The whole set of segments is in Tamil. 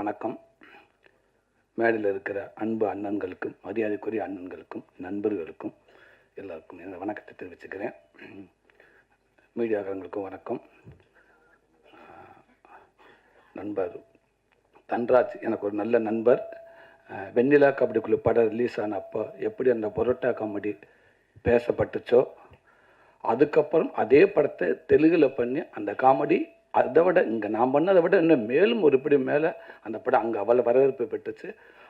வணக்கம். மேடையில் இருக்கிற அன்பு அண்ணன்களுக்கும் மரியாதைக்குரிய அண்ணன்களுக்கும் நண்பர்களுக்கும் எல்லாருக்கும் என்னோட வணக்கத்தை தெரிவிச்சுக்கிறேன். மீடியாக்காரங்களுக்கும் வணக்கம். நண்பர் தன்ராஜ் எனக்கு ஒரு நல்ல நண்பர். வெண்ணிலா கபடிக்குழு படம் ரிலீஸ் ஆன அப்போ எப்படி அந்த பொரோட்டா காமெடி பேசப்பட்டுச்சோ அதுக்கப்புறம் அதே படத்தை தெலுங்கில் பண்ணி அந்த காமெடி அதை விட இங்கே நான் பண்ணதை விட இன்னும் மேலும் ஒரு படி மேலே அந்த படம் அங்கே அவ்வளோ வரவேற்பு பெற்றுச்சு.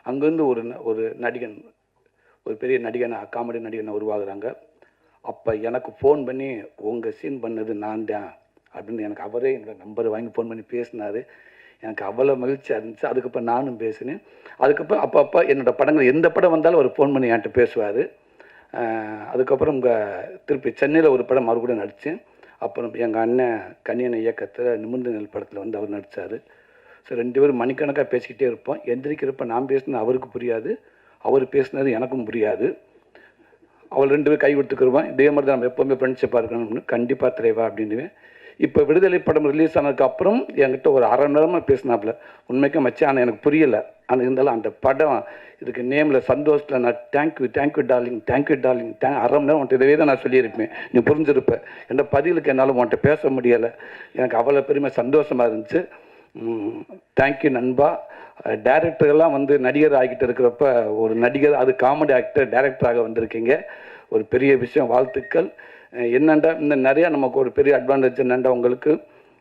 அங்கேருந்து ஒரு ந- ஒரு நடிகன் ஒரு பெரிய நடிகனை காமெடி நடிகனை உருவாகுறாங்க. அப்போ எனக்கு ஃபோன் பண்ணி உங்கள் சீன் பண்ணது நான் தான் அப்படின்னு எனக்கு அவரே என்னோட நம்பர் வாங்கி ஃபோன் பண்ணி பேசினார். எனக்கு அவ்வளோ மகிழ்ச்சியாக இருந்துச்சு அதுக்கப்புறம் நானும் பேசினேன். அதுக்கப்புறம் அப்போ அப்போ என்னோட படங்கள் எந்த படம் வந்தாலும் அவர் ஃபோன் பண்ணி என்கிட்ட பேசுவார். அதுக்கப்புறம் இங்கே திருப்பி சென்னையில் ஒரு படம் மறுபடியும் நடித்தேன் அப்புறம் எங்கள் அண்ணன் கன்னியனை இயக்கத்தில் நிமிர்ந்த நெல் படத்தில் வந்து அவர் நடித்தார் ஸோ ரெண்டு பேரும் மணிக்கணக்காக பேசிக்கிட்டே இருப்போம். எந்திரிக்கிறப்ப நான் பேசினது அவருக்கு புரியாது. அவர் பேசினது எனக்கும் புரியாது. அவள் ரெண்டு பேரும் கை கொடுத்துக்கிருவான். இதே மாதிரி தான் நம்ம எப்போவுமே ஃப்ரெண்ட்ஷிப்பாக இருக்கணும்னு கண்டிப்பாக தலைவா அப்படின்னுவேன். இப்போ விடுதலை படம் ரிலீஸ் ஆனதுக்கு அப்புறம் என்கிட்ட ஒரு அரை மணி நேரமாக பேசினாப்புல உண்மைக்கு மச்சான் ஆனால் எனக்கு புரியலை. ஆனால் இருந்தாலும் அந்த படம் இதுக்கு நேமில் சந்தோஷத்தில் நான் thank you thank you darling thank you darling thank அரை மணி நேரம் உன்ட்டு இதவே தான் நான் சொல்லியிருப்பேன். நீ புரிஞ்சிருப்ப. என்ற பதிலுக்கு என்னால் உன்கிட்ட பேச முடியலை. எனக்கு அவ்வளோ பெருமை சந்தோஷமாக இருந்துச்சு. தேங்க்யூ நண்பா. டேரக்டர்கள்லாம் வந்து நடிகர் ஆகிட்டு இருக்கிறப்ப ஒரு நடிகர் அது காமெடி ஆக்டர் டேரக்டராக வந்திருக்கீங்க. ஒரு பெரிய விஷயம் வாழ்த்துக்கள். என்னென்றா இந்த நிறையா நமக்கு ஒரு பெரிய அட்வான்டேஜ் என்னென்றா உங்களுக்கு?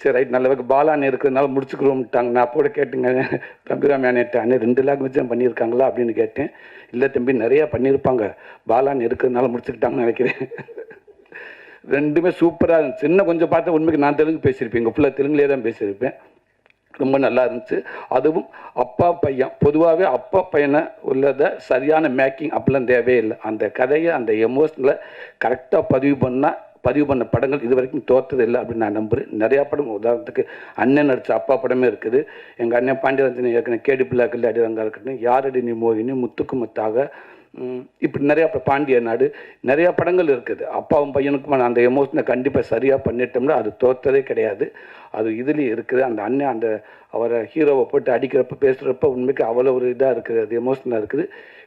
சரி ரைட் நல்ல பாலாண்ணே இருக்கிறதுனால முடிச்சுக்கிறோம்ட்டாங்க நான் அப்போ கூட கேட்டுங்க தம்பிராமி அண்ணேட்ட அண்ணே ரெண்டு லாங்குவேஜ் தான் பண்ணியிருக்காங்களா? அப்படின்னு கேட்டேன். இல்லை தம்பி நிறையா பண்ணியிருப்பாங்க. பாலாண்ணே இருக்கிறதுனால முடிச்சுக்கிட்டாங்கன்னு நினைக்கிறேன். ரெண்டுமே சூப்பராக இருந்துச்சு. இன்னும் கொஞ்சம் பார்த்தா உண்மைக்கு நான் தெலுங்கு பேசியிருப்பேன். ஃபுல்லாக தெலுங்குலேயே தான் பேசியிருப்பேன். ரொம்ப நல்லா இருந்துச்சு. அதுவும் அப்பா பையன் பொதுவாகவே அப்பா பையனை உள்ளதை சரியான மேக்கிங் அப்படிலாம் தேவையே இல்லை அந்த கதையை அந்த எமோஷனில் கரெக்டாக பதிவு பண்ணால் பதிவு பண்ண படங்கள் இது வரைக்கும் தோற்றது இல்லை அப்படின்னு நான் நம்புகிறேன் நிறையா படம் உதாரணத்துக்கு அண்ணன் நடித்த அப்பா படமே இருக்குது. எங்கள் அண்ணன் பாண்டியரஞ்சனி ஏற்கனவே கேடி பிள்ளாக்கல் அடிரங்கா இருக்கட்டும் யாரடி நீ மோகினி முத்துக்கு முத்தாக இப்படி நிறையா இப்போ பாண்டிய நாடு நிறையா படங்கள் இருக்குது. அப்பாவும் பையனுக்கும் அந்த எமோஷனை கண்டிப்பாக சரியாக பண்ணிட்டோம்னா அது தோற்றதே கிடையாது. அது இதுலேயும் இருக்குது. அந்த அண்ணன் அந்த அவரை ஹீரோவை போட்டு அடிக்கிறப்ப பேசுகிறப்ப உண்மைக்கு அவ்வளோ ஒரு இதாக இருக்குது. அது எமோஷனாக இருக்குது.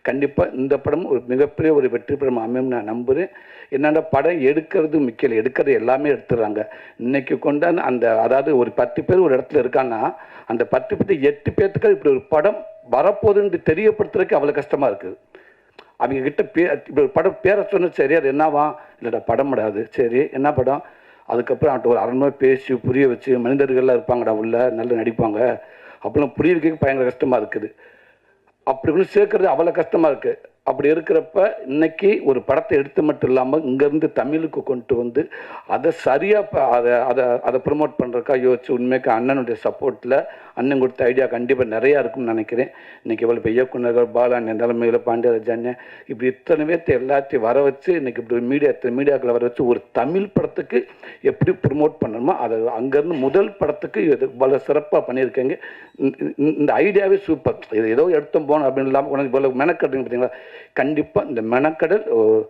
கண்டிப்பாக இந்த படம் ஒரு மிகப்பெரிய ஒரு வெற்றி படம் அமையும் நான் நம்புகிறேன் என்னென்னா படம் எடுக்கிறது முக்கியம் எடுக்கிறது எல்லாமே எடுத்துடுறாங்க. இன்னைக்கு கொண்டாந்து அந்த அதாவது ஒரு பத்து பேர் ஒரு இடத்துல இருக்கான்னா அந்த பத்து பேர் எட்டு பேர்த்துக்கு இப்படி ஒரு படம் வரப்போகுதுன்னு தெரியப்படுத்துறதுக்கு அவ்வளோ கஷ்டமாக இருக்குது அவங்க கிட்ட பே இப்படி ஒரு படம் பேரை சொன்னது சரி அது என்னவா? இல்லைடா படம் படாது சரி என்ன படம்? அதுக்கப்புறம் அவன்கிட்ட ஒரு அரண்மை பேசி புரிய வச்சு மனிதர்கள்லாம் இருப்பாங்கடா உள்ள நல்லா நடிப்பாங்க. அப்பெல்லாம் புரிய வைக்க பயங்கர கஷ்டமாக இருக்குது. அப்படி ஒன்று சேர்க்கறது அவ்வளோ கஷ்டமாக இருக்குது அப்படி இருக்கிறப்ப இன்னைக்கு ஒரு படத்தை எடுத்து மட்டும் இல்லாமல் இங்கேருந்து தமிழுக்கு கொண்டு வந்து அதை சரியாக அதை அதை அதை ப்ரொமோட் பண்ணுறக்கா யோசிச்சு உண்மைக்கு அண்ணனுடைய சப்போர்ட்டில் அண்ணன் கொடுத்த ஐடியா கண்டிப்பாக நிறையா இருக்கும்னு நினைக்கிறேன். இன்னைக்கு இவ்வளோ இப்போ இயக்குநர்கள் பாலா தலைமையில் பாண்டியராஜ் இப்படி இத்தனை பேர்த்து எல்லாத்தையும் வர வச்சு இன்றைக்கி இப்படி மீடியா மீடியாக்களை வர வச்சு ஒரு தமிழ் படத்துக்கு எப்படி ப்ரொமோட் பண்ணணுமோ அதை அங்கேருந்து முதல் படத்துக்கு இது இவ்வளோ சிறப்பாக பண்ணியிருக்கேங்க. இந்த- ஐடியாவே சூப்பர் இது ஏதோ எடுத்தோம் போகணும் அப்படின்னு இல்லாமல் உனக்கு இவ்வளோ மெனக்கட்டுங்க பார்த்தீங்களா கண்டிப்பாக இந்த மெனக்கடல்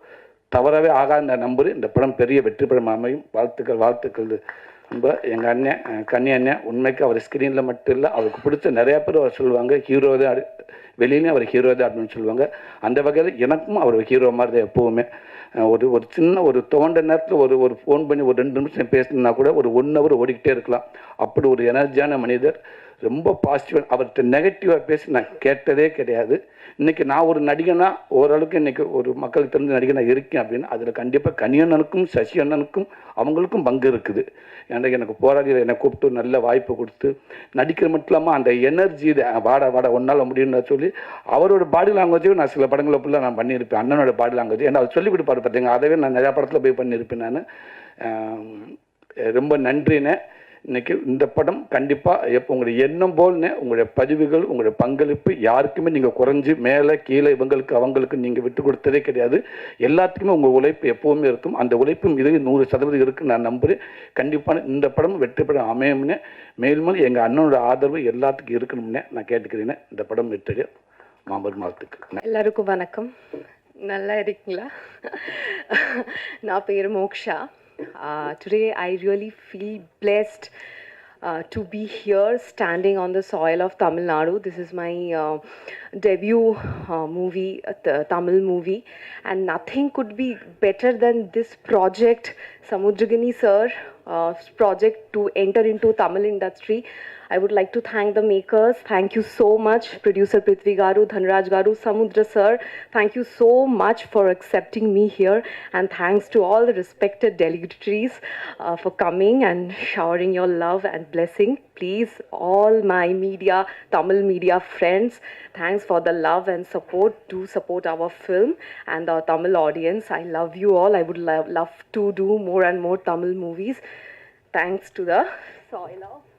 தவறவே ஆகாத நான் இந்த படம் பெரிய வெற்றி படம் அமையும். வாழ்த்துக்கள் வாழ்த்துக்கள். ரொம்ப எங்கள் அண்ணன் கன்னி அண்ணன் உண்மைக்கு அவர் ஸ்க்ரீனில் மட்டும் இல்லை அவருக்கு பிடிச்ச நிறையா பேர் அவர் சொல்லுவாங்க. ஹீரோ தான் அடி- வெளியிலையும் அவர் ஹீரோ தான் அப்படின்னு சொல்லுவாங்க. அந்த வகையில் எனக்கும் அவர் ஹீரோ மாதிரி தான் எப்போவுமே. ஒரு ஒரு சின்ன ஒரு தோண்ட நேரத்தில் ஒரு ஒரு ஃபோன் பண்ணி ஒரு ரெண்டு நிமிஷம் பேசினா கூட ஒரு ஒன் ஹவர் ஓடிக்கிட்டே இருக்கலாம். அப்படி ஒரு எனர்ஜியான மனிதர். ரொம்ப பாசிட்டிவாக அவர்கிட்ட நெகட்டிவாக பேசி நான் கேட்டதே கிடையாது. இன்றைக்கி நான் ஒரு நடிகனா ஓரளவுக்கு இன்றைக்கி ஒரு மக்களுக்கு தெரிஞ்ச நடிகனா இருக்கேன் அப்படின்னு அதில் கண்டிப்பாக கனியண்ணனுக்கும் சசி அண்ணனுக்கும் அவங்களுக்கும் பங்கு இருக்குது. ஏன்னா எனக்கு போராடி என்னை கூப்பிட்டு நல்ல வாய்ப்பு கொடுத்து நடிக்கிற மட்டும் இல்லாமல் அந்த எனர்ஜி வாட வாட ஒன்றால் முடியும்னு சொல்லி அவரோட பாடி லாங்குவேஜையும் நான் சில படங்களை ஃபுல்லாக நான் பண்ணியிருப்பேன். அண்ணனோட பாடி லாங்குவேஜ் ஏன்னா அவர் சொல்லி கொடுப்பாரு பார்த்தீங்க அதவே நான் நிறையா படத்தில் போய் பண்ணியிருப்பேன் நான். ரொம்ப நன்றினேன் இன்றைக்கி இந்த படம் கண்டிப்பாக எப்போ உங்களுடைய எண்ணம் போல்னு உங்களுடைய பதிவுகள் உங்களுடைய பங்களிப்பு யாருக்குமே நீங்கள் குறைஞ்சி மேலே கீழே இவங்களுக்கு அவங்களுக்கு நீங்கள் விட்டு கொடுத்ததே கிடையாது. எல்லாத்துக்குமே உங்கள் உழைப்பு எப்போவுமே இருக்கும். அந்த உழைப்பும் இது நூறு சதவீதம் இருக்குன்னு நான் நம்புகிறேன் கண்டிப்பான இந்த படம் வெற்றி படம் அமையும்னு மேலும் எங்கள் அண்ணனோட ஆதரவு எல்லாத்துக்கும் இருக்கணும்னே நான் கேட்டுக்கிறேன். இந்த படம் வெற்றிய மாம்பர் மாதத்துக்கு எல்லாருக்கும் வணக்கம். நல்லா இருக்கீங்களா? நான் பேர் Moksha. Uh, today, I really feel blessed uh, to be here standing on the soil of Tamil Nadu. This is my uh, debut uh, movie, uh, th- Tamil movie, and nothing could be better than this project, Samudragini sir, uh, project to enter into Tamil industry. I would like to thank the makers. Thank you so much, producer Prithvi Garu, Dhanraj Garu, Samudra sir. Thank you so much for accepting me here, and thanks to all the respected delegates uh, for coming and showering your love and blessing. Please, all my media, Tamil media friends, thanks for the love and support. Do support our film and our Tamil audience. I love you all. I would love, love to do more and more Tamil movies. Thanks to the soil of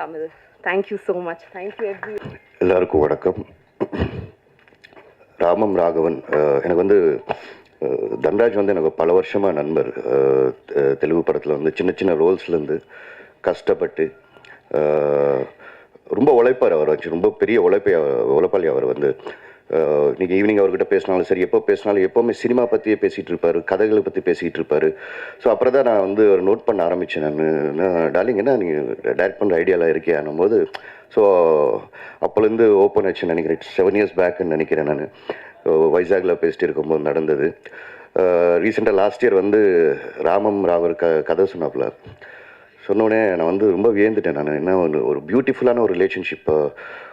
Tamil. Thank you so much thank you every எல்லாருக்கும் வணக்கம். ராமம் ராகவன் எனக்கு வந்து தன்ராஜ் வந்து எனக்கு பல வருஷமாக நண்பர். தெலுங்கு படத்தில் வந்து சின்ன சின்ன ரோல்ஸ்லேருந்து கஷ்டப்பட்டு ரொம்ப உழைப்பார் அவர் வச்சு ரொம்ப பெரிய உழைப்பை உழைப்பாளி அவர் வந்து. அஹ், இன்னைக்கு ஈவினிங் அவர்கிட்ட பேசினாலும் சரி எப்போ பேசினாலும் எப்போவுமே சினிமா பற்றியே பேசிகிட்டு இருப்பார் கதைகளை பற்றி பேசிக்கிட்டு இருப்பார். ஸோ அப்புறம் தான் நான் வந்து ஒரு நோட் பண்ண ஆரம்பித்தேன் நான். டார்லிங் என்ன நீங்கள் டைரக்ட் பண்ணுற ஐடியாலாம் இருக்கியானும் போது ஸோ அப்போலேருந்து ஓப்பன் ஆச்சுன்னு நினைக்கிறேன். செவன் இயர்ஸ் பேக்குன்னு நினைக்கிறேன் நான். வைசாகில் பேசிட்டு இருக்கும்போது நடந்தது. ரீசெண்டாக லாஸ்ட் இயர் வந்து ராமம் ராவர் க கதை சொன்னாப்புல சொன்னோடனே நான் வந்து ரொம்ப வியந்துட்டேன் நான். என்ன ஒரு ஒரு பியூட்டிஃபுல்லான ஒரு ரிலேஷன்ஷிப்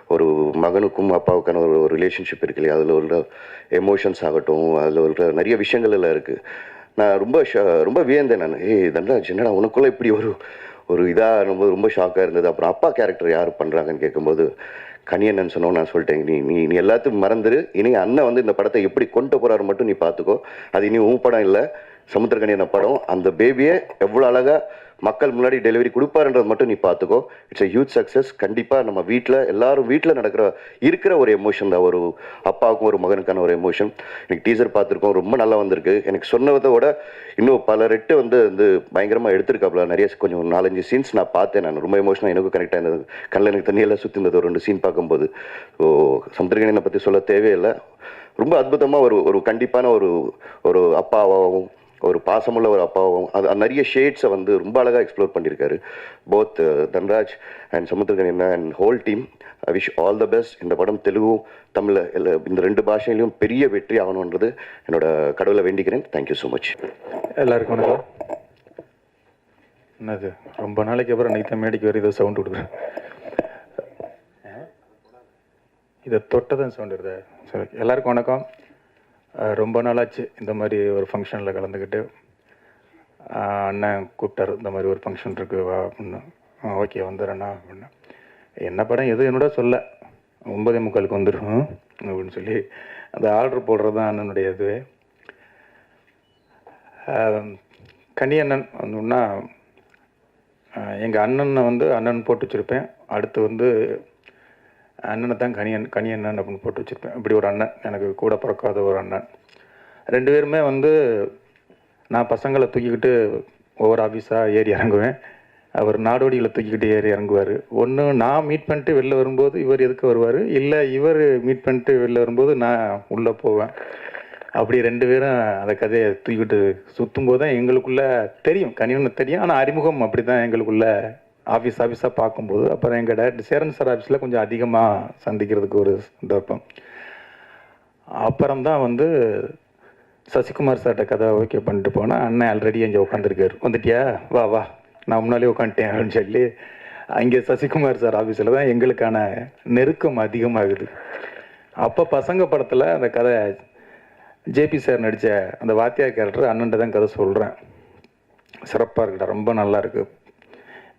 ஒரு மகனுக்கும் அப்பாவுக்கான ஒரு ஒரு ரிலேஷன்ஷிப் இருக்கு இல்லையா? அதில் உள்ள எமோஷன்ஸ் ஆகட்டும் அதில் உள்ள நிறைய விஷயங்கள் எல்லாம் இருக்குது நான் ரொம்ப ஷா ரொம்ப வியந்தேன் நான். ஏய் தன்ராஜ் என்னடா உனக்குள்ளே இப்படி ஒரு ஒரு இதாக ரொம்ப ரொம்ப ஷாக்காக இருந்தது. அப்புறம் அப்பா கேரக்டர் யார் பண்ணுறாங்கன்னு கேட்கும்போது கனியண்ணன் சொன்னோம் நான் சொல்லிட்டேன். நீ நீ நீ எல்லாத்தையும் மறந்துரு. இனி அண்ணன் வந்து இந்த படத்தை எப்படி கொண்டு போகிறாரு மட்டும் நீ பார்த்துக்கோ. அது இனி உன் படம் இல்லை. சமுத்திரகனியன படம். அந்த பேபியை எவ்வளோ அழகாக மக்கள் முன்னாடி டெலிவரி கொடுப்பாருன்றது மட்டும் நீ பார்த்துக்கோ இட்ஸ் அ ஹியூஜ் சக்ஸஸ் கண்டிப்பாக நம்ம வீட்டில் எல்லாரும் வீட்டில் நடக்கிற இருக்கிற ஒரு எமோஷன் தான். ஒரு அப்பாவுக்கும் ஒரு மகனுக்கான ஒரு எமோஷன் எனக்கு டீசர் பார்த்துருக்கோம். ரொம்ப நல்லா வந்திருக்கு. எனக்கு சொன்னதை விட இன்னும் பல ரெட்டு வந்து வந்து பயங்கரமாக எடுத்திருக்காப்புல. நிறைய கொஞ்சம் நாலஞ்சு சீன்ஸ் நான் பார்த்தேன் நான். ரொம்ப எமோஷனாக எனக்கும் கனெக்ட் ஆயிருந்தது. கண்ணில் எனக்கு தண்ணியெல்லாம் சுற்றி இருந்தது. ஒரு ரெண்டு சீன் பார்க்கும்போது. ஸோ சமுத்திரகனியனை பற்றி சொல்ல தேவையில்லை. ரொம்ப அற்புதமாக ஒரு ஒரு கண்டிப்பான ஒரு ஒரு அப்பாவாகவும் ஒரு பாசமுள்ள ஒரு அப்பாவும் அது நிறைய ஷேட்ஸை வந்து ரொம்ப அழகாக எக்ஸ்ப்ளோர் பண்ணியிருக்காரு both Dhanraj and Samuthirakani and whole team I wish all the best இந்த படம் தெலுங்கும் தமிழ் எல்லா இந்த ரெண்டு பாஷையிலையும் பெரிய வெற்றி ஆகணுன்றது என்னோட கடவுளை வேண்டிக்கிறேன். தேங்க்யூ ஸோ மச் எல்லாருக்கும் வணக்கம். என்னது? ரொம்ப நாளைக்கு அப்புறம் இன்னைக்கு தான் மேடைக்கு வர ஏதோ சவுண்ட் கொடுக்குறேன் இதை தொட்டதான் சவுண்ட் வருது. சரி எல்லாருக்கும் வணக்கம். ரொம்ப நாளாச்சு இந்த மாதிரி ஒரு ஃபங்க்ஷனில் கலந்துக்கிட்டு. அண்ணன் கூப்பிட்டார் இந்த மாதிரி ஒரு ஃபங்க்ஷன் இருக்குது வா அப்படின்னு. ஓகே வந்துடுறேண்ணா அப்படின்னு. என்ன படம்? எது என்னோட சொல்ல. ஒன்பதே முக்காலுக்கு வந்துடும் அப்படின்னு சொல்லி அந்த ஆர்டர் போடுறது தான் அண்ணனுடைய இதுவே. கனியண்ணன் வந்தோன்னா எங்கள் அண்ணனை வந்து அண்ணன் போட்டு வச்சுருப்பேன். அடுத்து வந்து அண்ணனை தான் கனியன் கனியண்ணன் அப்படின்னு போட்டு வச்சுருப்பேன். இப்படி ஒரு அண்ணன் எனக்கு கூட பிறக்காத ஒரு அண்ணன். ரெண்டு பேருமே வந்து நான் பசங்களை தூக்கிக்கிட்டு ஒவ்வொரு ஆஃபீஸாக ஏறி இறங்குவேன். அவர் நாடோடிகளை தூக்கிக்கிட்டு ஏறி இறங்குவார். ஒன்று நான் மீட் பண்ணிட்டு வெளில வரும்போது இவர் எதுக்கு வருவார்? இல்லை இவர் மீட் பண்ணிட்டு வெளில வரும்போது நான் உள்ளே போவேன். அப்படி ரெண்டு பேரும் அந்த கதையை தூக்கிட்டு சுற்றும் போது தான் எங்களுக்குள்ளே தெரியும். கனியன்னு தெரியும். ஆனால் அறிமுகம் அப்படி தான் எங்களுக்குள்ளே ஆஃபீஸ் ஆஃபீஸாக பார்க்கும்போது அப்புறம் எங்கள் டேரக்டர் சேரன் சார் ஆஃபீஸில் கொஞ்சம் அதிகமாக சந்திக்கிறதுக்கு ஒரு சந்தர்ப்பம். அப்புறம் தான் வந்து சசிகுமார் சார்கிட்ட கதை ஓகே பண்ணிட்டு போனால் அண்ணன் ஆல்ரெடி இங்கே உட்காந்துருக்காரு வந்துட்டியா? வா வா. நான் முன்னாலே உட்காந்துட்டேன் அப்படின்னு சொல்லி அங்கே சசிகுமார் சார் ஆஃபீஸில் தான் எங்களுக்கான நெருக்கம் அதிகமாகுது. அப்போ பசங்க படத்தில் அந்த கதை ஜேபி சார் நடித்த அந்த வாத்தியார் கேரக்டர் அண்ணன்ட்ட தான் கதை சொல்கிறேன் சிறப்பாக இருக்குடா ரொம்ப நல்லா இருக்குது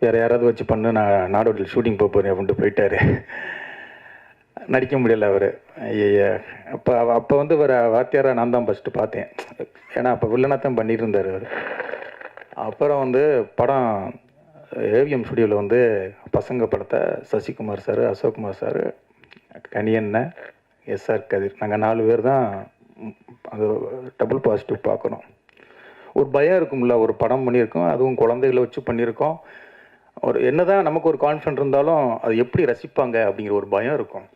வேறு யாராவது வச்சு பண்ணு நான் நாடோட்டில் ஷூட்டிங் போக போகிறேன் அப்படின்ட்டு போயிட்டார். நடிக்க முடியல அவர். ஐயா அப்போ அப்போ வந்து வர வாத்தியாரை நான் தான் ஃபஸ்ட்டு பார்த்தேன். ஏன்னா அப்போ வில்லனாக தான் பண்ணிட்டு இருந்தார் அவர். அப்புறம் வந்து படம் ஏவிஎம் ஸ்டுடியோவில் வந்து பசங்க படத்தை Sasikumar sir Ashokkumar sir Kaniyannan SR Kathir. நாங்கள் நாலு பேர் தான் அது டபுள் பாசிட்டிவ் பார்க்குறோம் ஒரு பயம் இருக்கும்ல ஒரு படம் பண்ணியிருக்கோம் அதுவும் குழந்தைகளை வச்சு பண்ணியிருக்கோம். ஒரு என்னதான் நமக்கு ஒரு கான்ஃபிடன்ட் இருந்தாலும் அது எப்படி ரசிப்பாங்க அப்படிங்கிற ஒரு பயம் இருக்கும்.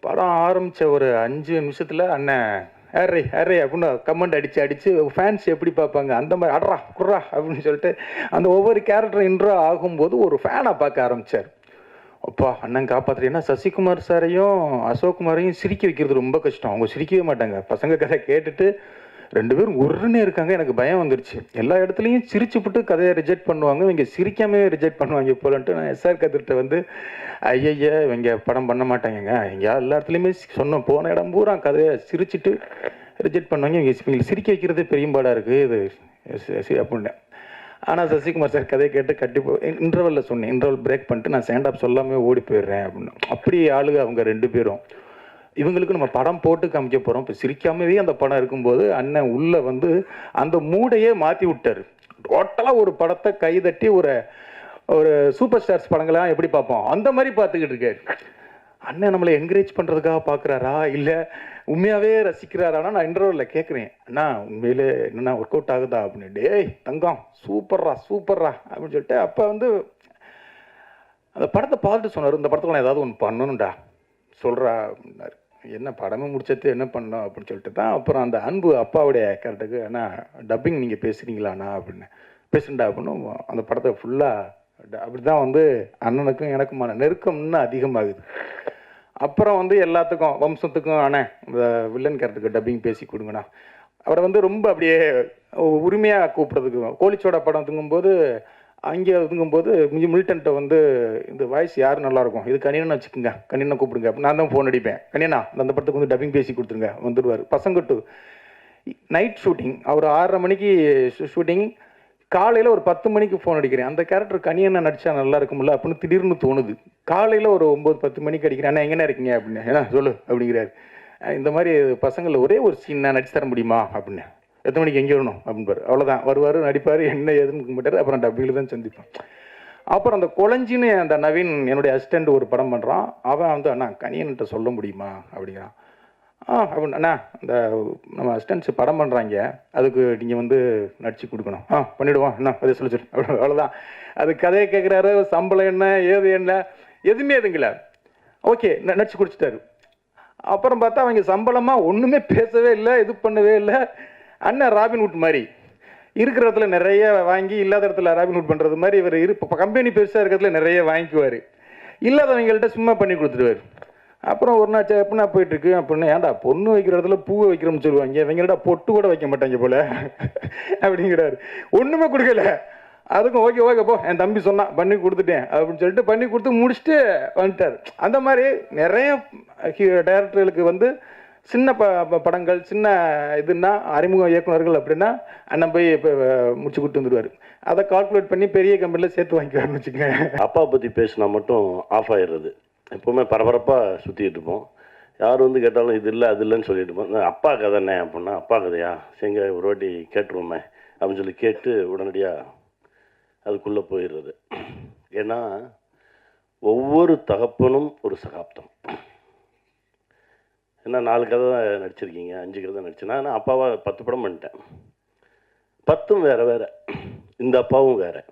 படம் ஆரம்பித்த ஒரு அஞ்சு நிமிஷத்தில் அண்ணன் ஹேரே ஹேரே அப்படின்னு கமெண்ட் அடித்து அடித்து ஃபேன்ஸ் எப்படி பார்ப்பாங்க? அந்த மாதிரி அட்ரா குர்ரா அப்படின்னு சொல்லிட்டு அந்த ஒவ்வொரு கேரக்டர் இன்ட்ரோ ஆகும்போது ஒரு ஃபேனை பார்க்க ஆரம்பித்தார் அப்பா அண்ணன் காப்பாற்றுறேன் ஏன்னா சசிகுமார் சாரையும் அசோக் குமாரையும் சிரிக்க வைக்கிறது ரொம்ப கஷ்டம். அவங்க சிரிக்கவே மாட்டாங்க. பசங்க கதை கேட்டுட்டு ரெண்டு பேரும் உருன்னு இருக்காங்க. எனக்கு பயம் வந்துருச்சு. எல்லா இடத்துலையும் சிரிச்சுப்புட்டு கதையை ரிஜெக்ட் பண்ணுவாங்க. இவங்க சிரிக்காமே ரிஜெக்ட் பண்ணுவாங்க போலன்ட்டு நான் எஸ்ஆர் கதிர்கிட்ட வந்து ஐயய்ய இவங்க படம் பண்ண மாட்டாங்கங்க. இங்கே எல்லா இடத்துலையுமே சொன்னோம் போன இடம் பூரா கதையை சிரிச்சிட்டு ரிஜெக்ட் பண்ணுவாங்க. இவங்க சிரிக்க வைக்கிறது பெரியம்பாடாக இருக்குது இது சி- அப்படின்னேன் ஆனால் சசிகுமார் சார் கதையை கேட்டு கட்டி இன்டர்வலில் சொன்னேன். இன்டர்வல் பிரேக் பண்ணிட்டு நான் ஸ்டாண்ட் அப் சொல்லாமே ஓடி போயிடுறேன் அப்படின்னு. அப்படி ஆளுங்க அவங்க ரெண்டு பேரும். இவங்களுக்கு நம்ம படம் போட்டு காமிக்க போகிறோம் இப்போ சிரிக்காமவே அந்த படம் இருக்கும்போது அண்ணன் உள்ளே வந்து அந்த மூடையே மாற்றி விட்டார். டோட்டலாக ஒரு படத்தை கைதட்டி ஒரு ஒரு சூப்பர் ஸ்டார்ஸ் படங்கள்லாம் எப்படி பார்ப்போம்? அந்த மாதிரி பார்த்துக்கிட்டு இருக்காரு. அண்ணன் நம்மளை என்கரேஜ் பண்ணுறதுக்காக பார்க்குறாரா? இல்லை உண்மையாகவே ரசிக்கிறாரானா? நான் இன்டர்வலில் கேட்குறேன் அண்ணா உண்மையிலே என்னென்னா ஒர்க் அவுட் ஆகுதா? அப்படின்னு. டேய் தங்கம் சூப்பர்ரா சூப்பர்ரா அப்படின்னு சொல்லிட்டு அப்போ வந்து அந்த படத்தை பார்த்துட்டு சொன்னார். இந்த படத்தில் நான் ஏதாவது ஒன்று பண்ணணும்டா. சொல்கிறா அப்படின்னாரு. என்ன படமும் முடிச்சது என்ன பண்ணோம் அப்படின்னு சொல்லிட்டு தான் அப்புறம் அந்த அன்பு அப்பாவுடைய கேரக்டருக்கு அண்ணா டப்பிங் நீங்கள் பேசுகிறீங்களாண்ணா அப்படின்னு. பேசுண்டா அப்படின்னு அந்த படத்தை ஃபுல்லாக அப்படி தான் வந்து அண்ணனுக்கும் எனக்குமான நெருக்கம் இன்னும் அதிகமாகுது. அப்புறம் வந்து எல்லாத்துக்கும் வம்சத்துக்கும் அண்ணே இந்த வில்லன் கேரக்டருக்கு டப்பிங் பேசி கொடுங்கண்ணா. அவரை வந்து ரொம்ப அப்படியே உரிமையாக கூப்பிட்றதுக்கு கோலிச்சோட படம் தூங்கும்போது அங்கே இருக்கும்போது மிஞ்சி மில்டன்ட்ட வந்து இந்த வாய்ஸ் யார் நல்லா இருக்கும் இது கனியனை வச்சுக்கோங்க. கனியனை கூப்பிடுங்க. நான் தான் ஃபோன் அடிப்பேன். கணினா அந்த படத்துக்கு வந்து டப்பிங் பேசி கொடுத்துருங்க. வந்துடுவார் பசங்கட்டு நைட் ஷூட்டிங் அவர் ஆறரை மணிக்கு ஷூட்டிங் காலையில் ஒரு பத்து மணிக்கு ஃபோன் அடிக்கிறேன். அந்த கேரக்டர் கனியனை நடித்தா நல்லா இருக்கும்ல அப்படின்னு திடீர்னு தோணுது. காலையில் ஒரு ஒம்பது பத்து மணிக்கு அடிக்கிறேன். அண்ணா எங்கே இருக்கீங்க? அப்படின்னு. ஏன்னா சொல்லு அப்படிங்கிறாரு. இந்த மாதிரி பசங்களில் ஒரே ஒரு சீன் நான் நடிச்சு தர முடியுமா? அப்படின்னு. எத்தனை மணிக்கு எங்கே வரணும் அப்படின்பாரு அவ்வளோதான் வருவார் நடிப்பார் என்ன ஏதுன்னு மாட்டார் அப்புறம் டப்பியில் தான் சந்திப்போம். அப்புறம் அந்த குழஞ்சின்னு அந்த நவீன் என்னுடைய அசிஸ்டண்ட் ஒரு படம் பண்ணுறான் அவன் வந்து அண்ணா கனியன்கிட்ட சொல்ல முடியுமா? அப்படிங்கிறான். ஆ அப்படின்னு அண்ணா இந்த நம்ம அசிஸ்டன்ட்ஸ் படம் பண்ணுறாங்க அதுக்கு நீங்கள் வந்து நடிச்சு கொடுக்கணும். ஆ பண்ணிவிடுவோம் அண்ணா அதை சொல்லி சொல்லு. அவ்வளோ அவ்வளோதான் அது கதையை கேட்குறாரு சம்பளம் என்ன ஏது என்ன எதுவுமே எதுங்கள ஓகே நடிச்சு குடிச்சிட்டாரு அப்புறம் பார்த்தா அவங்க சம்பளமாக ஒன்றுமே பேசவே இல்லை இது பண்ணவே இல்லை. அண்ணன் ராபின்வுட் மாதிரி. இருக்கிற இடத்துல நிறைய வாங்கி இல்லாத இடத்துல ராபின்வுட் பண்ணுறது மாதிரி இவர் இரு இப்போ கம்பெனி பெருசாக இருக்கிறதுல நிறைய வாங்கிக்குவார். இல்லாதவங்கள்ட்ட சும்மா பண்ணி கொடுத்துருவார் அப்புறம் ஒரு நாள் எப்படின்னா போயிட்டுருக்கு? அப்படின்னா ஏன்டா பொண்ணு வைக்கிற இடத்துல பூவை வைக்கிறோம்னு சொல்லுவாங்க. இவங்கள்ட்ட பொட்டு கூட வைக்க மாட்டாங்க போல. அப்படிங்கிறாரு. ஒன்றுமே கொடுக்கல. அதுக்கும் ஓகே ஓகே போ. என் தம்பி சொன்னான் பண்ணி கொடுத்துட்டேன். அப்படின்னு சொல்லிட்டு பண்ணி கொடுத்து முடிச்சுட்டு வந்துட்டார். அந்த மாதிரி நிறைய டேரக்டர்களுக்கு வந்து சின்ன ப ப- படங்கள் சின்ன இதுன்னா அறிமுக இயக்குனர்கள் அப்படின்னா அண்ணன் போய் இப்போ முடிச்சு கொடுத்து வந்துடுவார் அதை கால்குலேட் பண்ணி பெரிய கம்பெனியில் சேர்த்து வாங்கிக்குவாருன்னு வச்சுக்கோங்க. அப்பா பற்றி பேசினா மட்டும் ஆஃப் ஆயிடுறது. எப்போவுமே பரபரப்பாக சுற்றிட்டு இருப்போம். யார் வந்து கேட்டாலும் இது இல்லை அது இல்லைன்னு சொல்லிட்டு இருப்போம். "நான் அப்பா கதைண்ணே அப்படின்னா அப்பா கதையா? சரிங்க ஒரு வாட்டி கேட்டுருவோமே அப்படின்னு சொல்லி கேட்டு உடனடியாக அதுக்குள்ளே போயிடுறது. ஏன்னா ஒவ்வொரு தகப்பனும் ஒரு சகாப்தம். ஏன்னா நாலு கதை தான் நடிச்சிருக்கீங்க அஞ்சு கதை தான் நடிச்சேன். நான் அப்பாவை பத்து படம் பண்ணிட்டேன். பத்தும் வேறு வேறு. இந்த அப்பாவும் வேறு.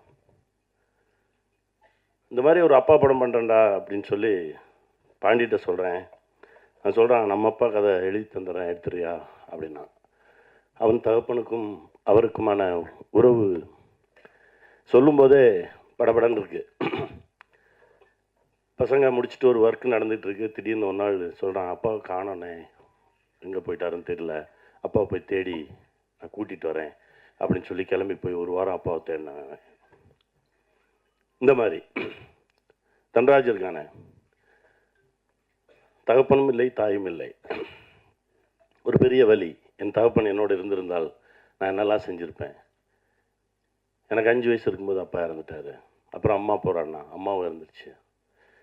இந்த மாதிரி ஒரு அப்பா படம் பண்ணுறேன்டா அப்படின்னு சொல்லி பாண்டிகிட்ட சொல்கிறேன் நான் சொல்கிறேன் நம்ம அப்பா கதை எழுதி தந்துடுறேன் எடுத்துறியா அப்படின்னா. அவன் தகப்பனுக்கும் அவருக்குமான உறவு சொல்லும்போதே படபடன்னு இருக்குது பசங்க முடிச்சுட்டு ஒரு ஒர்க் நடந்துகிட்டு இருக்கு திடீர்னு ஒரு நாள் சொல்கிறான் அப்பாவை காணோண்ணே எங்கே போயிட்டாருன்னு தெரியல. அப்பாவை போய் தேடி நான் கூட்டிகிட்டு வரேன். அப்படின்னு சொல்லி கிளம்பி போய் ஒரு வாரம் அப்பாவை தேடினேன் இந்த மாதிரி. தன்ராஜ் இருக்கானே தகப்பனும் இல்லை தாயும் இல்லை. ஒரு பெரிய வலி. என் தகப்பன் என்னோடு இருந்திருந்தால் நான் என்னெல்லாம் செஞ்சுருப்பேன்? எனக்கு அஞ்சு வயசு இருக்கும்போது அப்பா இறந்துட்டாரு. அப்புறம் அம்மா போகிறான்னா அம்மாவும் இறந்துருச்சு.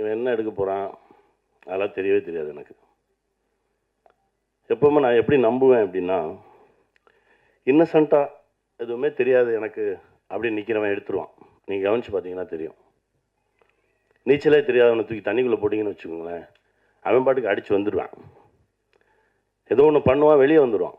இவன் என்ன எடுக்க போகிறான் அதெல்லாம் தெரியவே தெரியாது எனக்கு. எப்போவுமே நான் எப்படி நம்புவேன் அப்படின்னா இன்னசென்ட்டாக எதுவுமே தெரியாது எனக்கு அப்படி நிற்கிறவன் எடுத்துருவான். நீங்கள் கவனித்து பார்த்தீங்கன்னா தெரியும். நீச்சலே தெரியாதவனை தூக்கி தண்ணிக்குள்ளே போட்டிங்கன்னு வச்சுக்கோங்களேன் அவன் பாட்டுக்கு அடித்து வந்துடுவான் ஏதோ ஒன்று பண்ணுவான் வெளியே வந்துடுவான்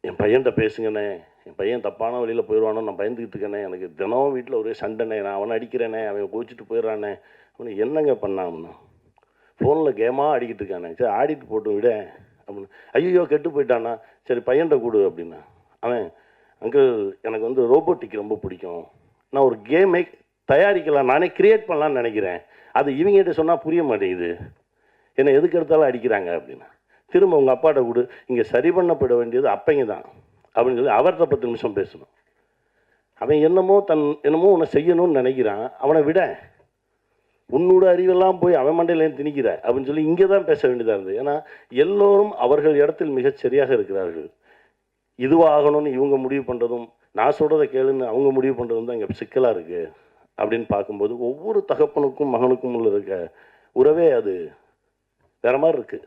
என் பையன்கிட்ட பேசுங்கண்ணே. என் பையன் தப்பான வழியில் போயிடுவானோ நான் பயந்துக்கிட்டு இருக்கேனே எனக்கு தினமும் வீட்டில் ஒரே சண்டைண்ணே. நான் அவனை அடிக்கிறேனே அவன் கோச்சிட்டு போயிடுறானே. அவனு என்னங்க பண்ணாம்னா? ஃபோனில் கேமாக ஆடிக்கிட்டு இருக்கானே. சரி ஆடிட்டு போட்டு விட. அப்படின்னு. ஐயோ கெட்டு போயிட்டானா சரி பையன்கிட்ட கூடு அப்படின்னா. அவன் அங்கிள் எனக்கு வந்து ரோபோட்டிக் ரொம்ப பிடிக்கும். நான் ஒரு கேமை தயாரிக்கலாம் நானே கிரியேட் பண்ணலான்னு நினைக்கிறேன். அது இவங்ககிட்ட சொன்னால் புரிய மாட்டேங்குது. என்னை எதுக்கு எடுத்தாலும் அடிக்கிறாங்க அப்படின்னா. திரும்ப உங்கள் அப்பாட்ட கொடு. இங்கே சரி பண்ணப்பட வேண்டியது அப்பைங்க தான் அப்படின்னு சொல்லி அவர்கிட்ட பத்து நிமிஷம் பேசணும். அவன் என்னமோ தன் என்னமோ உன்னை செய்யணும்னு நினைக்கிறான். அவனை விட உன்னோட அறிவெல்லாம் போய் அவன் மண்டையிலேருந்து திணிக்கிற அப்படின்னு சொல்லி இங்கே தான் பேச வேண்டியதாக இருந்தது. ஏன்னா எல்லோரும் அவர்கள் இடத்தில் மிகச் சரியாக இருக்கிறார்கள். இதுவாகணும்னு இவங்க முடிவு பண்ணுறதும் நான் சொல்கிறத கேளுன்னு அவங்க முடிவு பண்ணுறதும் தான் இங்கே சிக்கலாக இருக்குது அப்படின்னு பார்க்கும்போது ஒவ்வொரு தகப்பனுக்கும் மகனுக்கும் உள்ள இருக்க உறவே அது. வேற மாதிரி இருக்குது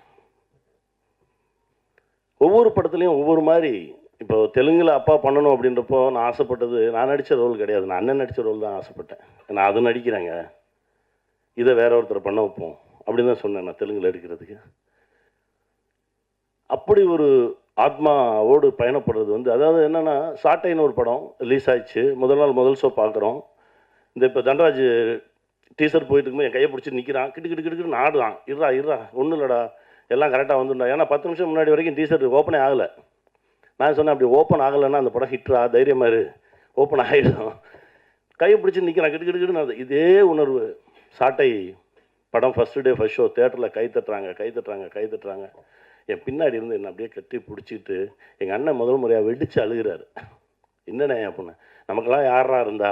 ஒவ்வொரு படத்துலையும் ஒவ்வொரு மாதிரி. இப்போ தெலுங்கில் அப்பா பண்ணணும் அப்படின்றப்போ நான் ஆசைப்பட்டது நான் நடித்த ரோல் கிடையாது. நான் அண்ணன் நடித்த ரோல் தான் ஆசைப்பட்டேன். நான் அது நடிக்கிறேங்க. இதை வேற ஒருத்தர் பண்ண வைப்போம் அப்படின்னு தான் சொன்னேன் நான் தெலுங்கில் எடுக்கிறதுக்கு. அப்படி ஒரு ஆத்மாவோடு பயணப்படுறது வந்து அதாவது என்னென்னா சாட்டைன்னு ஒரு படம் ரிலீஸ் ஆயிடுச்சு. முதல் நாள் முதல் ஷோ பார்க்குறோம். இந்த இப்போ தண்டராஜ் டீசர் போயிட்டு இருக்கும்போது என் கையை பிடிச்சி நிற்கிறான் கிட்டு கிட்டு கிட்டு ஆடுறான். இருறா இருறா ஒன்றும் இல்லைடா. எல்லாம் கரெக்டாக வந்துடா ஏன்னா பத்து நிமிஷம் முன்னாடி வரைக்கும் டீசர்ட் ஓப்பனே ஆகலை. நான் சொன்னேன் அப்படி ஓப்பன் ஆகலைன்னா அந்த படம் ஹிட்ரா தைரியமா இரு. ஓப்பன் ஆகிடும் கையை பிடிச்சி நிற்கிறேன் கிட்டு கிட்டு அது. இதே உணர்வு. சாட்டை படம் ஃபஸ்ட்டு டே ஃபஸ்ட் ஷோ தேட்டரில் கை தட்டுறாங்க கை தட்டுறாங்க கை தட்டுறாங்க. என் பின்னாடி இருந்து என்னை அப்படியே கட்டி பிடிச்சிக்கிட்டு எங்கள் அண்ணன் முதல் முறையாக வெடித்து அழுகிறாரு. என்னண்ணே அப்படின்னு நமக்கெல்லாம் யாரா இருந்தா?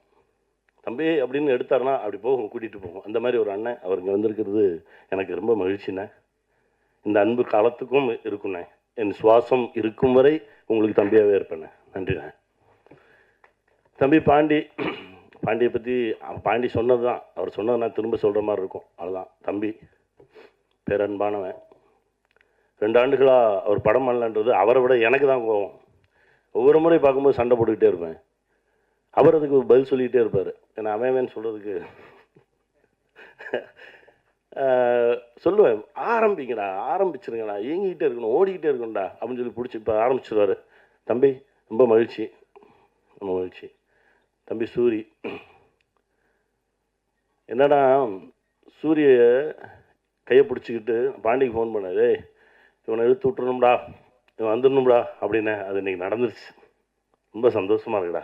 தம்பி அப்படின்னு எடுத்தாருன்னா அப்படி போகும் கூட்டிகிட்டு போகும். அந்த மாதிரி ஒரு அண்ணன் அவர் இங்கே வந்திருக்கிறது எனக்கு ரொம்ப மகிழ்ச்சிண்ணே. இந்த அன்பு காலத்துக்கும் இருக்குண்ணே என் சுவாசம் இருக்கும் வரை உங்களுக்கு தம்பியாகவே இருப்பேண்ணே. நன்றிண்ணே. தம்பி பாண்டி பாண்டியை பற்றி பாண்டி சொன்னது தான் அவர் சொன்னது நான் திரும்ப சொல்கிற மாதிரி இருக்கும். அவ்வளோதான் தம்பி பேரன்பானவன். ரெண்டு ஆண்டுகளாக அவர் படம் பண்ணலன்றது அவரை விட எனக்கு தான் கோவம். ஒவ்வொரு முறை பார்க்கும்போது சண்டை போட்டுக்கிட்டே இருப்பேன். அவர் அதுக்கு பதில் சொல்லிகிட்டே இருப்பார். ஏன்னா அவன் சொல்கிறதுக்கு சொல்லுவேன் ஆரம்பிங்கடா ஆரம்பிச்சிருங்கடா இயங்கிக்கிட்டே இருக்கணும் ஓடிக்கிட்டே இருக்கணும்டா அப்படின்னு சொல்லி பிடிச்சி இப்போ ஆரம்பிச்சிருவாரு. தம்பி ரொம்ப மகிழ்ச்சி ரொம்ப மகிழ்ச்சி. தம்பி சூரி என்னடா சூரிய கையை பிடிச்சிக்கிட்டு பாண்டிக்கு ஃபோன் பண்ணாரு இவனை இழுத்து விட்டுறணும்டா இவன் வந்துடணும்டா அப்படின்னு அது இன்னைக்கு நடந்துருச்சு. ரொம்ப சந்தோஷமாக இருக்குடா.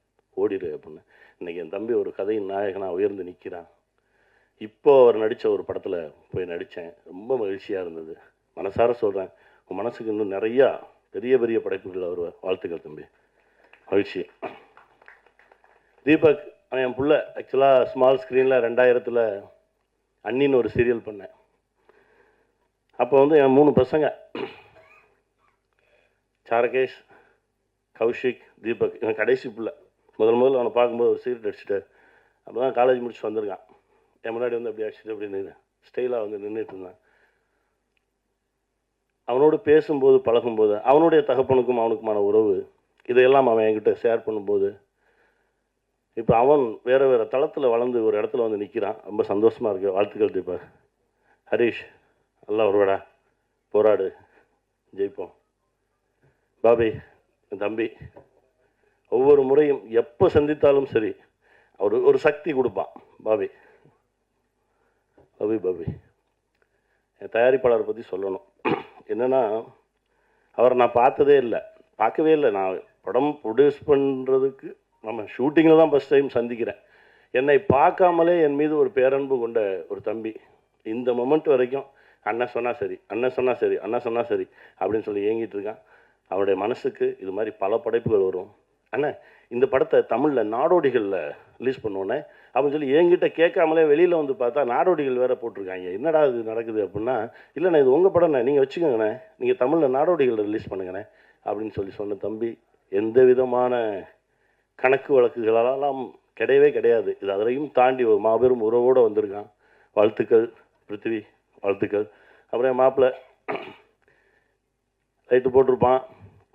ஓடிடு அப்படின்னு. இன்றைக்கி என் தம்பி ஒரு கதையின் நாயகனாக உயர்ந்து நிற்கிறான் இப்போ அவர் நடித்த ஒரு படத்தில் போய் நடித்தேன் ரொம்ப மகிழ்ச்சியாக இருந்தது. மனசார சொல்கிறேன் உன் மனசுக்கு இன்னும் நிறையா பெரிய பெரிய படைப்புகள் அவர் வாழ்த்துக்கள் தம்பி. மகிழ்ச்சி. தீபக் என் புள்ள. ஆக்சுவலாக ஸ்மால் ஸ்க்ரீனில் ரெண்டாயிரத்தில் அண்ணின்னு ஒரு சீரியல் பண்ணேன். அப்போ வந்து என் மூணு பசங்க. சாரகேஷ் கௌஷிக் தீபக். இவன் கடைசி பிள்ளை. முதல் முதல்ல அவனை பார்க்கும்போது ஒரு சீரட் அடிச்சுட்டு அப்போ தான் காலேஜ் முடிச்சு வந்திருக்கான். என் முன்னாடி வந்து அப்படி அடிச்சுட்டு அப்படி நின்று ஸ்டைலாக வந்து நின்றுட்டு இருந்தான். அவனோடு பேசும்போது பழகும்போது அவனுடைய தகப்பனுக்கும் அவனுக்குமான உறவு இதையெல்லாம் அவன் என்கிட்ட ஷேர் பண்ணும்போது இப்போ அவன் வேறு வேறு தளத்தில் வளர்ந்து ஒரு இடத்துல வந்து நிற்கிறான் ரொம்ப சந்தோஷமாக இருக்கு. வாழ்த்துக்கள் தீபா. ஹரிஷ் நல்லா வருவாடா. போராடு. ஜெயிப்போம். பாபி என் தம்பி. ஒவ்வொரு முறையும் எப்போ சந்தித்தாலும் சரி அவர் ஒரு சக்தி கொடுப்பான். பாபி. பாபி பாபி. என் தயாரிப்பாளரை பற்றி சொல்லணும். என்னென்னா அவரை நான் பார்த்ததே இல்லை. பார்க்கவே இல்லை. நான் படம் ப்ரொடியூஸ் பண்ணுறதுக்கு நம்ம ஷூட்டிங்கில் தான் ஃபஸ்ட் டைம் சந்திக்கிறேன். என்னை பார்க்காமலே என் மீது ஒரு பேரன்பு கொண்ட ஒரு தம்பி. இந்த மொமெண்ட் வரைக்கும் அண்ணன் சொன்னால் சரி அண்ணன் சொன்னால் சரி அண்ணன் சொன்னால் சரி அப்படின்னு சொல்லி ஏங்கிட்டு இருக்கான். அவருடைய மனசுக்கு இது மாதிரி பல படைப்புகள் வரும். அண்ணா இந்த படத்தை தமிழில் நாடோடிகளில் ரிலீஸ் பண்ணோன்னே அப்படின்னு சொல்லி என்கிட்ட கேட்காமலே வெளியில் வந்து பார்த்தா நாடோடிகள் வேறு போட்டிருக்காங்க. என்னடா இது நடக்குது அப்படின்னா இல்லைண்ணே இது உங்கள் படம்ண்ணே நீங்கள் வச்சுக்கோங்கண்ணே நீங்கள் தமிழில் நாடோடிகளில் ரிலீஸ் பண்ணுங்கண்ணே அப்படின்னு சொல்லி சொன்ன தம்பி எந்த விதமான கணக்கு வழக்குகளெல்லாம் கிடையவே கிடையாது. இது அதிலையும் தாண்டி ஒரு மாபெரும் உறவோடு வந்திருக்கான். வாழ்த்துக்கள் பிருத்திவி வாழ்த்துக்கள். அப்புறம் என் மாப்பிள்ளை லைட்டு போட்டிருப்பான்.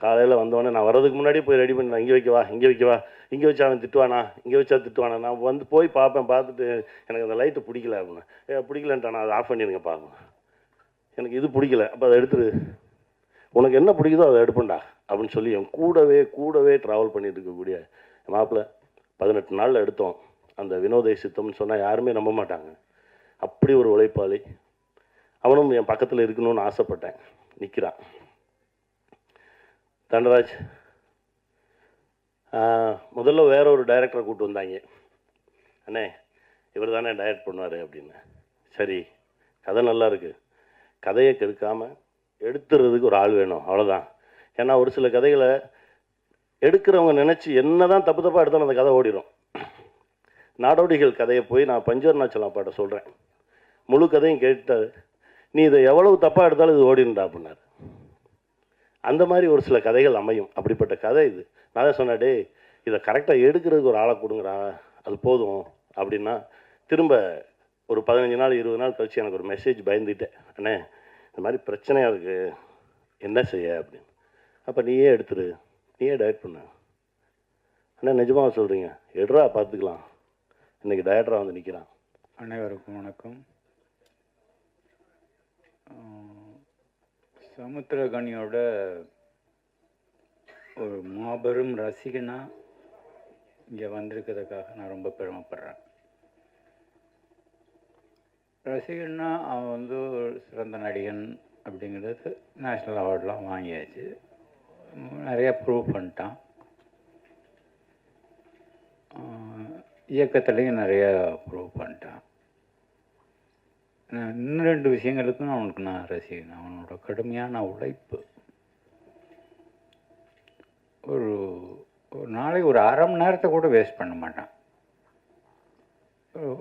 காலையில் வந்தவொடனே நான் வரதுக்கு முன்னாடி போய் ரெடி பண்ணி. இங்கே வைக்கவா? இங்கே வைக்கவா? இங்கே வச்சா அவன் திட்டுவானா? இங்கே வச்சா திட்டுவானா? நான் வந்து போய் பார்ப்பேன். பார்த்துட்டு எனக்கு அந்த லைட்டு பிடிக்கல அப்படின்னு. ஏ பிடிக்கலன்ட்டான் அதை ஆஃப் பண்ணிடுங்க பார்க்கணும் எனக்கு இது பிடிக்கல. அப்போ அதை எடுத்துரு. உனக்கு என்ன பிடிக்குதோ அதை எடுப்பேன்டா அப்படின்னு சொல்லி என் கூடவே கூடவே ட்ராவல் பண்ணிட்டு இருக்கக்கூடிய என் மாப்பிள்ளை பதினெட்டு நாளில் எடுத்தோம். அந்த வினோதை சித்தம்னு சொன்னால் யாருமே நம்ப மாட்டாங்க. அப்படி ஒரு உழைப்பாளி. அவனும் என் பக்கத்தில் இருக்கணும்னு ஆசைப்பட்டேன். நிற்கிறான் தண்டராஜ் முதல்ல வேற ஒரு டைரக்டரை கூப்பிட்டு வந்தாங்க. அண்ணே இவர் தானே டைரக்ட் பண்ணுவார் அப்படின்னு. சரி கதை நல்லா இருக்குது கதையை கெடுக்காமல் எடுத்துறதுக்கு ஒரு ஆள் வேணும் அவ்வளோதான் ஏன்னா ஒரு சில கதைகளை எடுக்கிறவங்க நினச்சி என்ன தான் தப்பு தப்பாக எடுத்தாலும் அந்த கதை ஓடிடும் நாடோடிகள் கதையை போய் நான் பஞ்சவர்ணாச்சலம் பாட்டை சொல்கிறேன் முழு கதையும் கேட்டாரு நீ இதை எவ்வளவு தப்பாக எடுத்தாலும் இது ஓடிடும்டா அப்படின்னாரு. அந்த மாதிரி ஒரு சில கதைகள் அமையும். அப்படிப்பட்ட கதை இது. நான் தான் சொன்னேன் டேய் இதை கரெக்டாக எடுக்கிறதுக்கு ஒரு ஆளை கொடுங்கடா. அது போதும். அப்படின்னா திரும்ப ஒரு பதினஞ்சு நாள் இருபது நாள் கழிச்சு எனக்கு ஒரு மெசேஜ் பயந்துட்டேன். அண்ணே இந்த மாதிரி பிரச்சனையாக இருக்குது என்ன செய்ய? அப்படின்னு. அப்போ நீயே எடுத்துரு. நீயே டயட் பண்ண. அண்ணா நிஜமாக சொல்கிறீங்க எடுறா பார்த்துக்கலாம். இன்றைக்கி டயட்டராக வந்து நிற்கிறான் அனைவருக்கும் வணக்கம். சமுத்திரகனியோட ஒரு மாபெரும் ரசிகனாக இங்கே வந்திருக்கிறதுக்காக நான் ரொம்ப பெருமைப்படுறேன். ரசிகன்னா அவன் வந்து ஒரு சிறந்த நடிகன் அப்படிங்கிறது நேஷ்னல் அவார்டெலாம் வாங்கியாச்சு. நிறையா ப்ரூவ் பண்ணிட்டான். இயக்கத்துலேயும் நிறையா ப்ரூவ் பண்ணிட்டான். இன்னும் ரெண்டு விஷயங்களுக்கும் அவனுக்கு நான் ரசிக்கணும் அவனோட கடுமையான உழைப்பு. ஒரு ஒரு நாளைக்கு ஒரு அரை மணி நேரத்தை கூட வேஸ்ட் பண்ண மாட்டான்.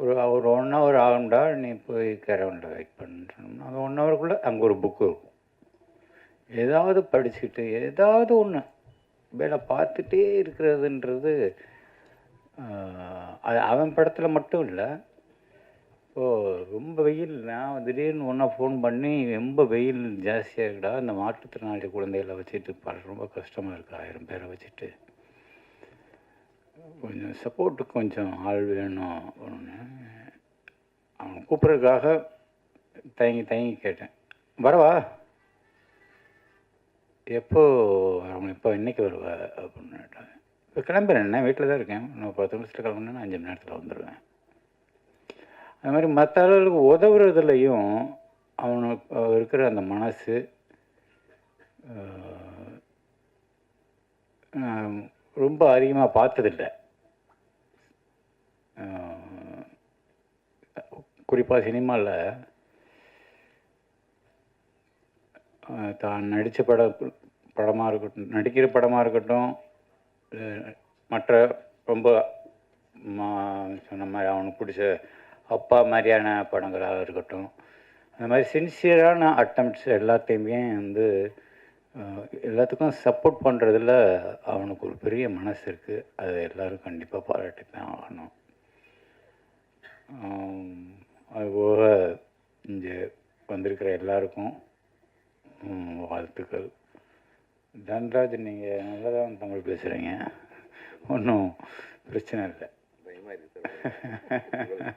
ஒரு ஒரு ஒன் ஹவர் ஆகும்டா நீ போய் கேரவனில் வெயிட் பண்ணுறோம்னா அது ஒன் ஹவருக்குள்ளே அங்கே ஒரு புக்கு இருக்கும். ஏதாவது படிச்சுக்கிட்டு ஏதாவது ஒன்று வேலை பார்த்துட்டே இருக்கிறதுன்றது அது அவன் படத்தில் மட்டும் இல்லை ஓ ரொம்ப வெயில். நான் திடீர்னு ஒன்றா ஃபோன் பண்ணி ரொம்ப வெயில் ஜாஸ்தியாக இருக்குடா இந்த மாற்றுத்திறனாளி குழந்தைகளை வச்சுட்டு பாரு ரொம்ப கஷ்டமாக இருக்குது ஆயிரம் பேரை வச்சுட்டு. கொஞ்சம் சப்போர்ட்டுக்கு கொஞ்சம் ஆள் வேணும் ஒன்று அவன் கூப்பிட்றதுக்காக தயங்கி தயங்கி கேட்டேன். வரவா? எப்போ அவங்க இப்போ இன்னைக்கு வருவா அப்படின்னு கேட்டாங்க. இப்போ கிளம்புறேன் என்ன வீட்டில் தான் இருக்கேன். இன்னும் பத்து நிமிஷத்தில் கிளம்புனா அஞ்சு மணி நேரத்தில் வந்துடுவேன் அது மாதிரி மற்ற ஆளுகளுக்கு உதவுறதுலையும் அவனுக்கு இருக்கிற அந்த மனசு ரொம்ப அதிகமாக பார்த்ததில்லை. குறிப்பாக சினிமாவில் தான் நடித்த பட படமாக இருக்கட்டும் நடிக்கிற படமாக இருக்கட்டும் மற்ற ரொம்ப மா- சொன்ன மாதிரி அவனுக்கு பிடிச்ச அப்பா மாதிரியான படங்களாக இருக்கட்டும். அந்த மாதிரி சின்சியரான அட்டம்ப்ட்ஸ் எல்லாத்தையுமே வந்து எல்லாத்துக்கும் சப்போர்ட் பண்ணுறதுல அவனுக்கு ஒரு பெரிய மனசு இருக்குது அதை எல்லோரும் கண்டிப்பாக பாராட்டி தான் ஆகணும் அதுபோக இங்கே வந்திருக்கிற எல்லாருக்கும் வாழ்த்துக்கள். தன்ராஜ் நீங்கள் நல்லா தான் தமிழ் பேசுகிறீங்க ஒன்றும் பிரச்சனை இல்லை. ஆம்,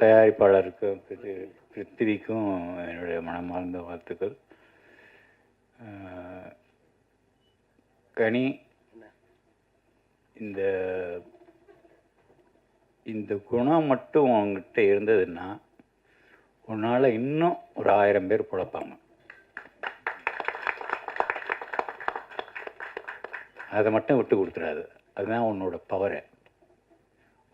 தயாரிப்பாளருக்கு பிருத்திவிக்கும் என்னுடைய மனமார்ந்த வாழ்த்துக்கள். கனி இந்த இந்த குணம் மட்டும் உங்ககிட்ட இருந்ததுன்னா உன்னால் இன்னும் ஒரு ஆயிரம் பேர் பிழப்பாங்க. அதை மட்டும் விட்டு கொடுத்துடாது. அதுதான் உன்னோட பவரை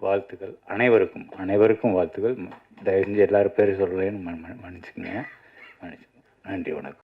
வாழ்த்துக்கள். அனைவருக்கும் அனைவருக்கும் வாழ்த்துக்கள். தயவு செஞ்சு எல்லாரும் பேர் சொல்கிறேன்னு மன்னிச்சுக்கோங்க. மன்னிச்சுக்கோங்க. நன்றி வணக்கம்.